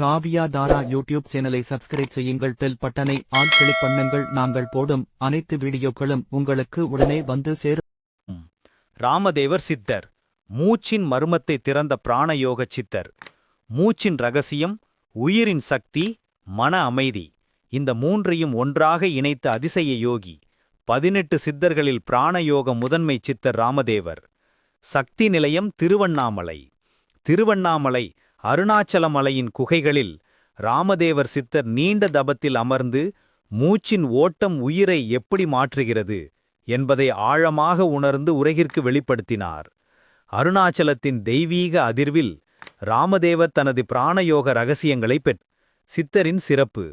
காவியா தாரா YouTube சேனலை subscribe செய்யுங்கள். Bell பட்டனை ஆல் கிளிக் பண்ணுங்கள். நாங்கள் போடும் அனைத்து வீடியோக்களும் உங்களுக்கு உடனே வந்து சேரும். ராமதேவர் சித்தர். மூச்சின் மர்மத்தை திறந்த பிராணயோக சித்தர். மூச்சின் ரகசியம் உயிரின் சக்தி மன அமைதி. இந்த மூன்றையும் ஒன்றாக இணைத்த அதிசய யோகி பதினெட்டு சித்தர்களில் பிராணயோக முதன்மை சித்தர் ராமதேவர். சக்தி நிலையம் திருவண்ணாமலை. திருவண்ணாமலை அருணாச்சலமலையின் குகைகளில் ராமதேவர் சித்தர் நீண்ட தபத்தில் அமர்ந்து மூச்சின் ஓட்டம் உயிரை எப்படி மாற்றுகிறது என்பதை ஆழமாக உணர்ந்து உலகிற்கு வெளிப்படுத்தினார். அருணாச்சலத்தின் தெய்வீக அதிர்வில் ராமதேவர் தனது பிராணயோக ரகசியங்களைப் பெற் சித்தரின் சிறப்பு.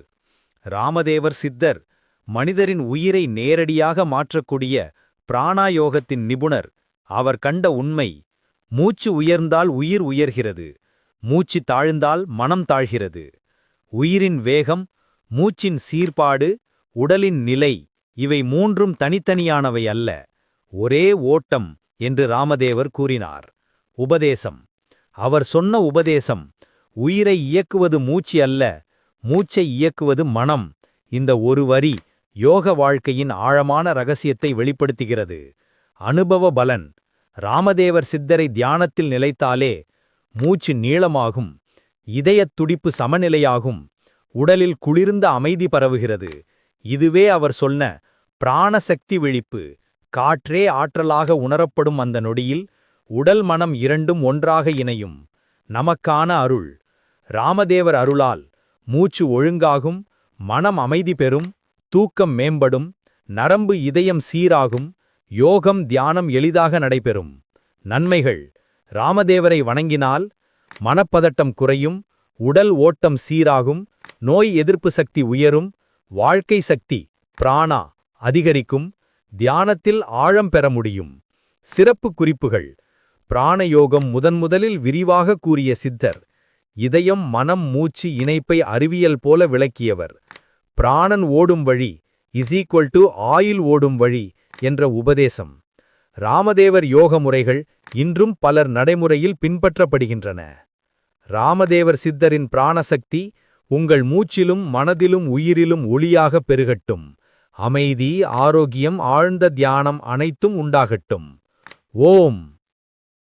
ராமதேவர் சித்தர் மனிதரின் உயிரை நேரடியாக மாற்றக்கூடிய பிராணாயோகத்தின் நிபுணர். அவர் கண்ட உண்மை மூச்சு உயர்ந்தால் உயிர் உயர்கிறது. மூச்சு தாழ்ந்தால் மனம் தாழ்கிறது. உயிரின் வேகம் மூச்சின் சீர்பாடு உடலின் நிலை இவை மூன்றும் தனித்தனியானவை அல்ல. ஒரே ஓட்டம் என்று ராமதேவர் கூறினார். உபதேசம். அவர் சொன்ன உபதேசம் உயிரை இயக்குவது மூச்சு அல்ல மூச்சை இயக்குவது மனம். இந்த ஒரு வரி யோக வாழ்க்கையின் ஆழமான ரகசியத்தை வெளிப்படுத்துகிறது. அனுபவ பலன். ராமதேவர் சித்தரை தியானத்தில் நிலைத்தாலே மூச்சு நீளமாகும் இதயத் துடிப்பு சமநிலையாகும் உடலில் குளிர்ந்த அமைதி பரவுகிறது. இதுவே அவர் சொன்ன பிராணசக்தி விழிப்பு. காற்றே ஆற்றலாக உணரப்படும் அந்த நொடியில் உடல் மனம் இரண்டும் ஒன்றாக இணையும். நமக்கான அருள். ராமதேவர் அருளால் மூச்சு ஒழுங்காகும் மனம் அமைதி பெறும் தூக்கம் மேம்படும் நரம்பு இதயம் சீராகும் யோகம் தியானம் எளிதாக நடைபெறும். நன்மைகள். ராமதேவரை வணங்கினால் மனப்பதட்டம் குறையும் உடல் ஓட்டம் சீராகும் நோய் எதிர்ப்பு சக்தி உயரும் வாழ்க்கை சக்தி பிராணா அதிகரிக்கும் தியானத்தில் ஆழம் பெற முடியும். சிறப்பு குறிப்புகள். பிராணயோகம் முதன்முதலில் விரிவாக கூறிய சித்தர் இதயம் மனம் மூச்சு இணைப்பை அறிவியல் போல விளக்கியவர். பிராணன் ஓடும் வழி இஸ் ஈக்குவல் டு ஆயில் ஓடும் வழி என்ற உபதேசம். ராமதேவர் யோக முறைகள் இன்றும் பலர் நடைமுறையில் பின்பற்றப்படுகின்றன. ராமதேவர் சித்தரின் பிராணசக்தி உங்கள் மூச்சிலும் மனதிலும் உயிரிலும் ஒளியாக பெருகட்டும். அமைதி ஆரோக்கியம் ஆழ்ந்த தியானம் அனைத்தும் உண்டாகட்டும். ஓம்!